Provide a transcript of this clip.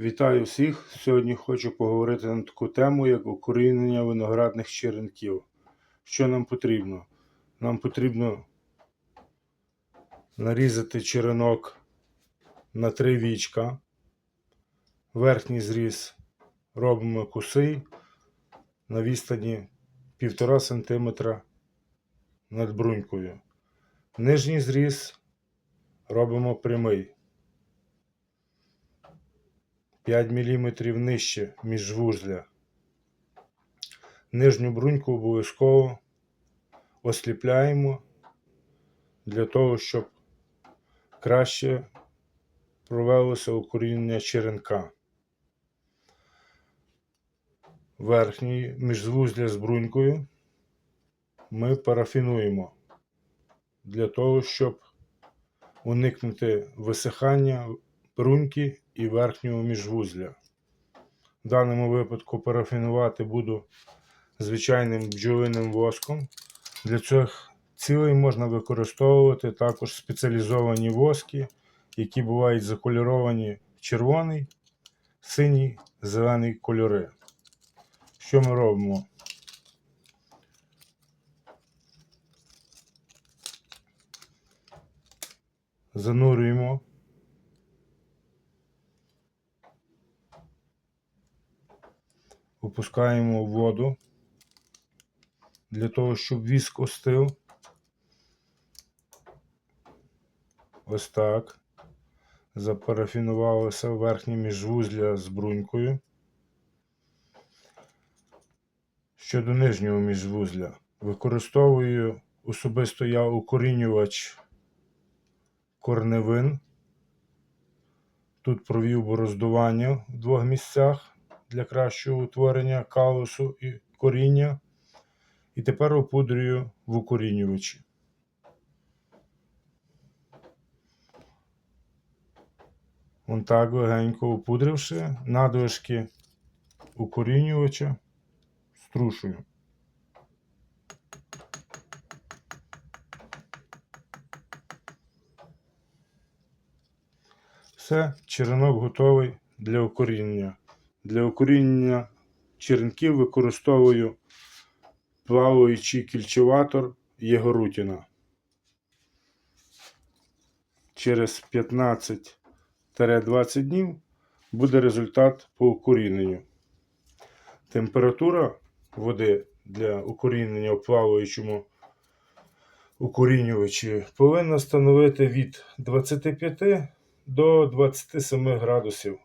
Вітаю всіх! Сьогодні хочу поговорити на таку тему, як укорінення виноградних черенків. Що нам потрібно? Нам потрібно нарізати черенок на три вічка. Верхній зріз робимо косий на відстані 1,5 см над брунькою. Нижній зріз робимо прямий. 5 мм нижче міжвузля. Нижню бруньку обов'язково осліпляємо для того, щоб краще провелося укорінення черенка. Верхній міжвузля з брунькою ми парафінуємо для того, щоб уникнути висихання бруньки і верхнього міжвузля. В даному випадку парафінувати буду звичайним бджолиним воском. Для цих цілей можна використовувати також спеціалізовані воски, які бувають закольоровані в червоний, синій, зелений кольори. Що ми робимо? Занурюємо опускаємо воду для того, щоб віск остив. Ось так. Запарафінувалося верхнє міжвузля з брунькою. Щодо нижнього міжвузля, використовую особисто я укорінювач корневин. Тут провів бороздування в двох місцях для кращого утворення калусу і коріння. І тепер опудрюю в укорінювачі. Вон так легенько опудривши, надлишки укорінювача струшую. Все, черенок готовий для укорінення. Для укорінення черенків використовую плаваючий кільчеватор Єгорутіна. Через 15-20 днів буде результат по укоріненню. Температура води для укорінення в плаваючому укорінювачі повинна становити від 25 до 27 градусів